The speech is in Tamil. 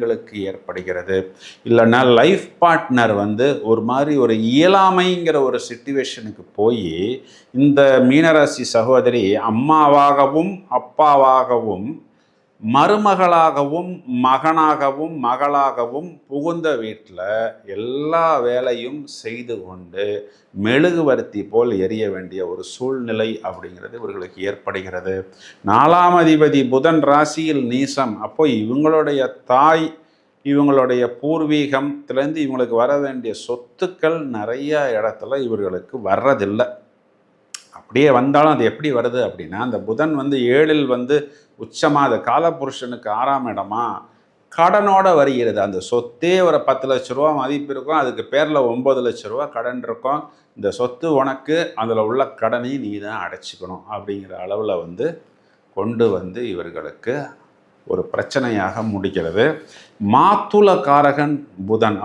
பெண்களுக்கு ஏற்படுகிறது. இல்லைன்னா லைஃப் பார்ட்னர் வந்து ஒரு மாதிரி ஒரு இயலாமைங்கிற ஒரு சுச்சுவேஷனுக்கு போய் இந்த மீனராசி சகோதரி அம்மாவாகவும் அப்பாவாகவும் மருமகளாகவும் மகனாகவும் மகளாகவும் புகுந்த வீட்டில் எல்லா வேலையும் செய்து கொண்டு மெழுகுவர்த்தி போல் எரிய வேண்டிய ஒரு சூழ்நிலை அப்படிங்கிறது இவர்களுக்கு ஏற்படுகிறது. நாலாம் அதிபதி புதன் ராசியில் நீசம். அப்போ இவங்களுடைய தாய் இவங்களுடைய பூர்வீகத்திலேருந்து இவங்களுக்கு வர வேண்டிய சொத்துக்கள் நிறைய இடத்துல இவர்களுக்கு வர்றதில்லை. அப்படியே வந்தாலும் அது எப்படி வருது அப்படின்னா அந்த புதன் வந்து ஏழில் வந்து உச்சமாக அது காலபுருஷனுக்கு ஆறாம் இடமா கடனோட வருகிறது. அந்த சொத்தே ஒரு பத்து லட்ச ரூபா மதிப்பு இருக்கும். அதுக்கு பேரில் ஒம்பது லட்ச ரூபா கடன் இருக்கும். இந்த சொத்து உனக்கு அதில் உள்ள கடனையும் நீ தான் அடைச்சிக்கணும் அப்படிங்கிற அளவில் வந்து கொண்டு வந்து இவர்களுக்கு ஒரு பிரச்சனையாக முடிக்கிறது மாத்துள காரகன் புதன்.